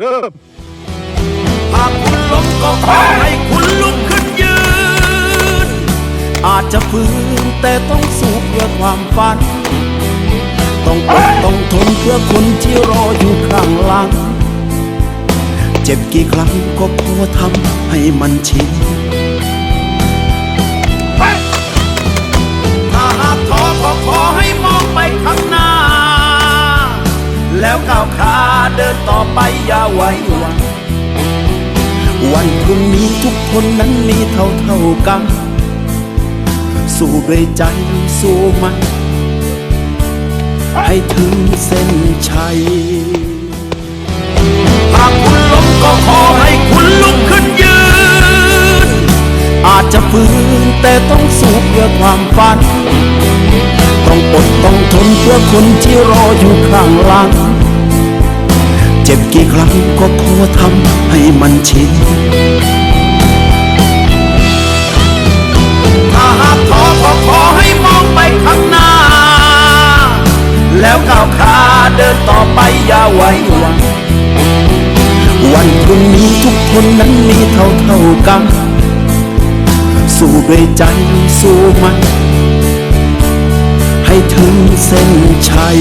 เริ่มหากคุณล้มก็ขอให้คุณลุกขึ้นยืน อาจจะฝืนแต่ต้องสู้เพื่อความฝัน ต้องอดต้องทนเพื่อคนที่รออยู่ข้างหลัง เจ็บกี่ครั้งก็พอทำให้มันชินถ้าหากท้อก็ขอให้มองไปข้างหน้า แล้วก้าวขา เดินต่อไปอย่าไว้วันวันพรุ่งนี้ทุกคนนั้นมีเท่าเท่ากัน สู้ด้วยใจสู้มันให้ถึงเส้นชัย หากคุณล้มก็ขอให้คุณลุกขึ้นยืน อาจจะฝืนแต่ต้องสู้เพื่อความฝัน ต้องอดต้องทนเพื่อคนที่รออยู่ข้างหลัง จ็บกี่ครั้งก็ขอทำให้มันชินถ้าหากท้อก็ขอให้มองไปข้างหน้า แล้วก้าวขาเดินต่อไปอย่าไว้วันวันพรุ่งนี้ทุกคนนั้นมีเท่าเท่ากัน สู้ด้วยใจสู้มัน ให้ถึงเส้นชัย